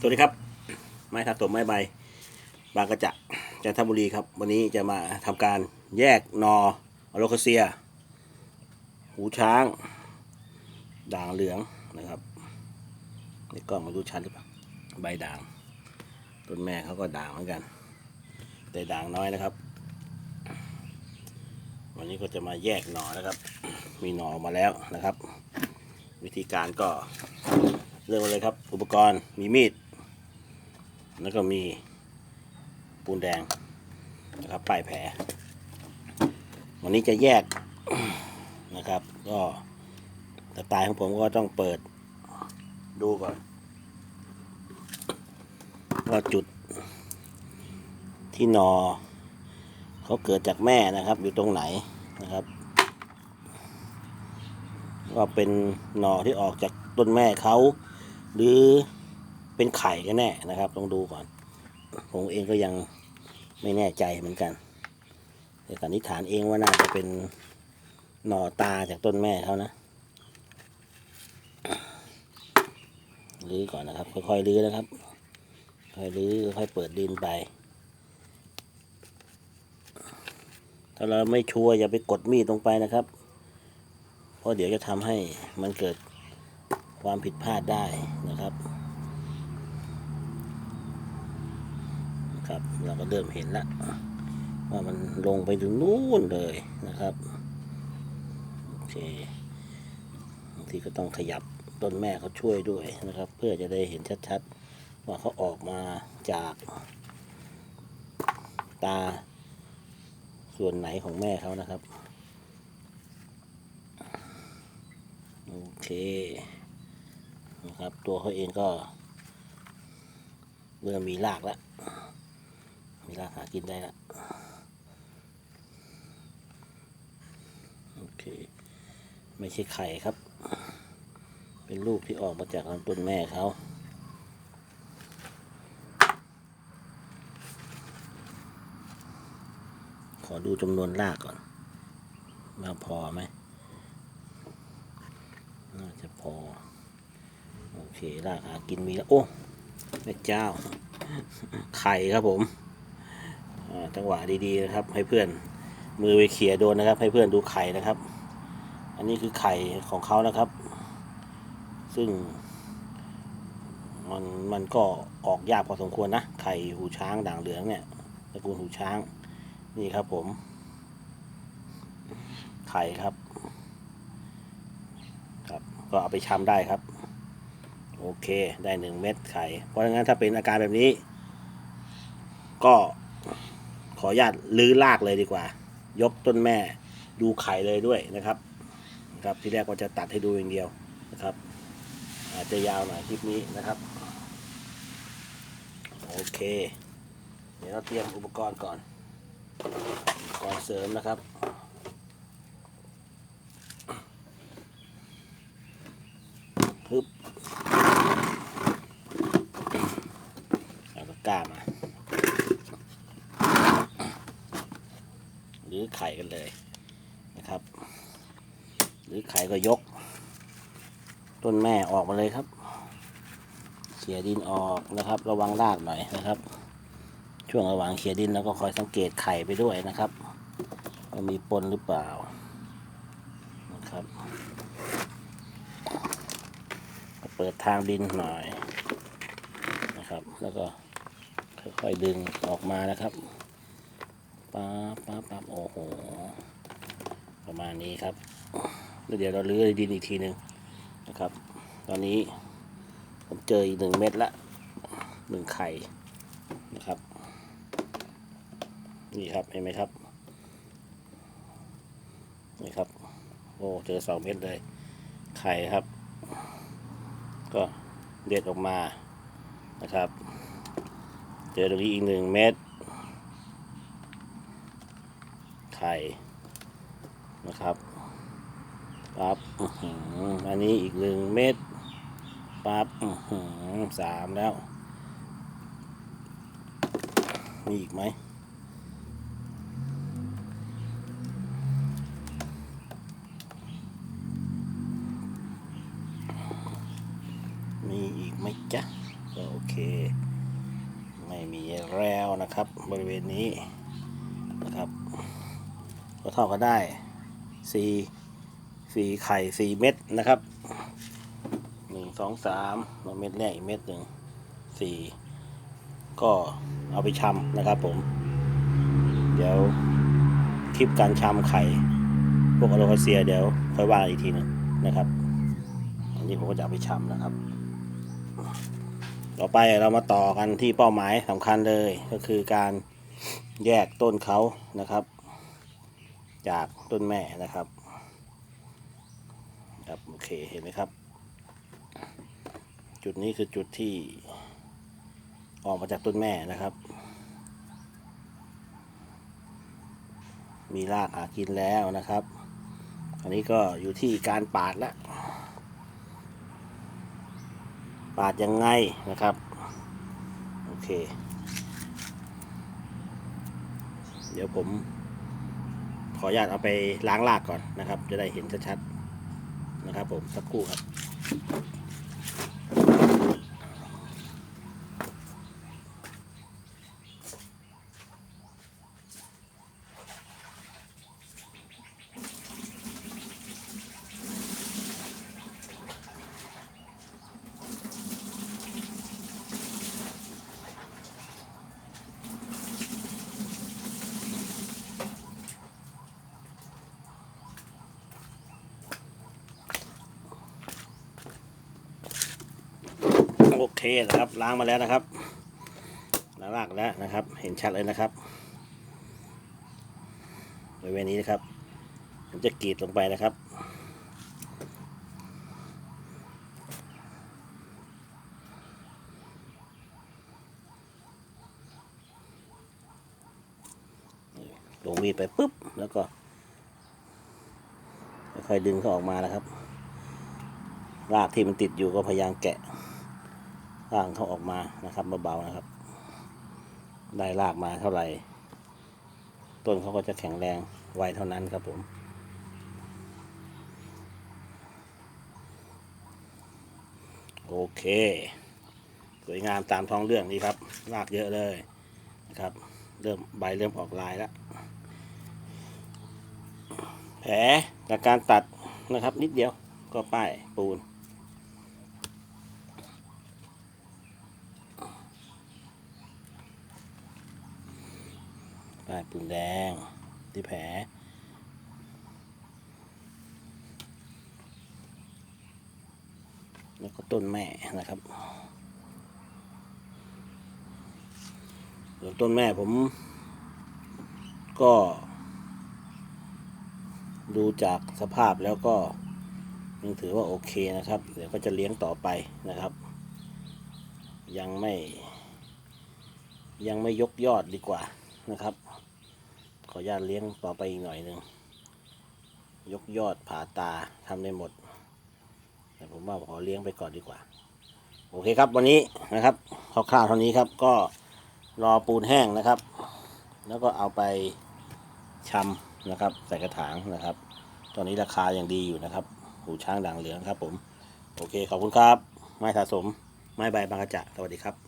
สวัสดีครับ ไม้ทับถมไม้ใบ บางกระจะจันทบุรีครับ วันนี้จะมาทำการแยกนออโลคาเซีย หูช้าง ด่างเหลืองนะครับในกล้องมาดูชัดหรือเปล่าใบด่างต้นแม่เขาก็ด่างเหมือนกัน แต่ด่างน้อยนะครับ วันนี้ก็จะมาแยกหนอนะครับ มีหนอมาแล้วนะครับ วิธีการก็เริ่มเลยครับ อุปกรณ์มีมีด แล้วก็มีปูนแดงนะครับป้ายแผล วันนี้จะแยกนะครับ ก็สไตล์ของผมก็ต้องเปิดดูก่อนว่าจุดที่นอเขาเกิดจากแม่นะครับ อยู่ตรงไหนนะครับว่าเป็นหน่อที่ออกจากต้นแม่เขา หรือ เป็นไข่กันแน่นะครับต้องดูก่อน ผมเองก็ยังไม่แน่ใจเหมือนกันแต่สันนิษฐานเองว่าน่าจะเป็นหน่อตาจากต้นแม่เขานะรื้อก่อนนะครับ ค่อยๆรื้อนะครับ ค่อยรื้อค่อยเปิดดินไป ถ้าเราไม่ชัวร์อย่าไปกดมีดลงไปนะครับ เพราะเดี๋ยวจะทำให้มันเกิดความผิดพลาดได้นะครับ ครับ เราก็เริ่มเห็นแล้วว่ามันลงไปถึงนู่นเลยนะครับโอเคบางทีก็ต้องขยับต้นแม่เขาช่วยด้วยนะครับ เพื่อจะได้เห็นชัดๆ ว่าเขาออกมาจากตาส่วนไหนของแม่เขานะครับ โอเคนะครับ ตัวเขาเองก็เริ่มมีรากแล้ว มีรากหากินได้ล้วโอเค ไม่ใช่ไข่ครับ เป็นลูกที่ออกมาจากลำต้นแม่เขาขอดูจำนวนรากก่อนว่าพอไหมน่าจะพอ โอเครากหากินมีแล้ว โอ้แม่เจ้า ไข่ครับผม จังหวะดีๆนะครับ ให้เพื่อนมือไปเขี่ยโดนนะครับ ให้เพื่อนดูไข่นะครับ อันนี้คือไข่ของเขานะครับ ซึ่ง มันมันก็ออกยากพอสมควรนะ ไข่หูช้างด่างเหลืองเนี่ยตระกูลหูช้าง นี่ครับผม ไข่ครับ ครับ ก็เอาไปชำได้ครับ โอเค ได้หนึ่งเม็ดไข่ เพราะงั้นถ้าเป็นอาการแบบนี้ ก็ ขออนุญาตลื้อรากเลยดีกว่า ยกต้นแม่ดูไข่เลยด้วยนะครับครับที่แรกก็จะตัดให้ดูอย่างเดียวนะครับ อาจจะยาวหน่อยคลิปนี้นะครับ โอเค เดี๋ยวเราเตรียมอุปกรณ์ก่อนอุปกรณ์เสริมนะครับปึ๊บเอาตะกร้ามา หรือไข่กันเลยนะครับ หรือไข่ก็ยก ต้นแม่ออกมาเลยครับเขี่ยดินออกนะครับ ระวังรากหน่อยนะครับ ช่วงระหว่างเขี่ยดินแล้วก็คอยสังเกตไข่ไปด้วยนะครับว่ามีปนหรือเปล่านะครับ เปิดทางดินหน่อยนะครับ แล้วก็ค่อยๆดึงออกมานะครับ ป๊บป๊บป๊บโอ้โห ประมาณนี้ครับแล้วเดี๋ยวเราเลื้อดินอีกทีหนึ่งนะครับ ตอนนี้ผมเจออีกหนึ่งเม็ดละหนึ่งไข่นะครับ นี่ครับเห็นไหมครับนี่ครับโอ้เจอสองเม็ดเลย ไข่ครับ ก็เด็ดออกมานะครับ เจอตรงนี้อีกหนึ่งเม็ด ไข่นะครับปั๊บอื้มอันนี้อีกหนึ่งเม็ดปั๊บอื้อหือสามแล้วมีอีกไหมมีอีกไหมจ๊ะโอเค ไม่มีแล้วนะครับบริเวณนี้ ก็เท่ากันได้สี่สี่ไข่สี่เม็ดนะครับหนึ่งสองสามเม็ดแรกอีกเม็ดหนึ่งสี่ก็เอาไปชำนะครับผม เดี๋ยวคลิปการชำไข่ พวกอโลคาเซียเดี๋ยวค่อยว่าอีกทีหนึงนะครับ อันนี้ผมก็จะเอาไปชำนะครับ ต่อไปเรามาต่อกันที่เป้าหมายสำคัญเลยก็คือการแยกต้นเขานะครับ จากต้นแม่นะครับ ครับโอเคเห็นไหมครับ จุดนี้คือจุดที่ออกมาจากต้นแม่นะครับ มีรากหากินแล้วนะครับ อันนี้ก็อยู่ที่การปาดแล้วปาดยังไงนะครับ โอเค เดี๋ยวผม ขออนุญาตเอาไปล้างรากก่อนนะครับ จะได้เห็นชัดๆนะครับผมสักครู่ครับ นะครับล้างมาแล้วนะครับล้างรากแล้วนะครับ เห็นชัดเลยนะครับบริเวณนี้นะครับผมจะกรีดลงไปนะครับลงมีดไปปุ๊บแล้วก็ค่อยดึงเขาออกมานะครับ รากที่มันติดอยู่ก็พยายามแกะ ร่างเขาออกมานะครับเบาๆนะครับ ได้รากมาเท่าไหร่ ต้นเขาก็จะแข็งแรงไวเท่านั้นครับผมโอเค สวยงามตามท้องเรื่องนี้ครับรากเยอะเลยนะครับ เริ่มใบเริ่มออกลายแล้วแผลจากการตัดนะครับ นิดเดียวก็ป้ายปูน ป้ายปูนแดงที่แผลแล้วก็ต้นแม่นะครับส่วนต้นแม่ผมก็ ดูจากสภาพแล้วก็ยังถือว่าโอเคนะครับ เดี๋ยวก็จะเลี้ยงต่อไปนะครับ ยังไม่ ยังไม่ยกยอดดีกว่านะครับ ขออนุญาตเลี้ยงต่อไปอีกหน่อยหนึ่ง ยกยอดผาตาทำได้หมด แต่ผมว่าขอเลี้ยงไปก่อนดีกว่า โอเคครับวันนี้นะครับคร่าวๆเท่านี้ครับก็รอปูนแห้งนะครับ แล้วก็เอาไปชำนะครับ ใส่กระถางนะครับ ตอนนี้ราคาอยังดีอยู่นะครับ หูช้างด่างเหลืองครับผม โอเคขอบคุณครับ ไม้สะสม ไม้ใบบางกระจะสวัสดีครับ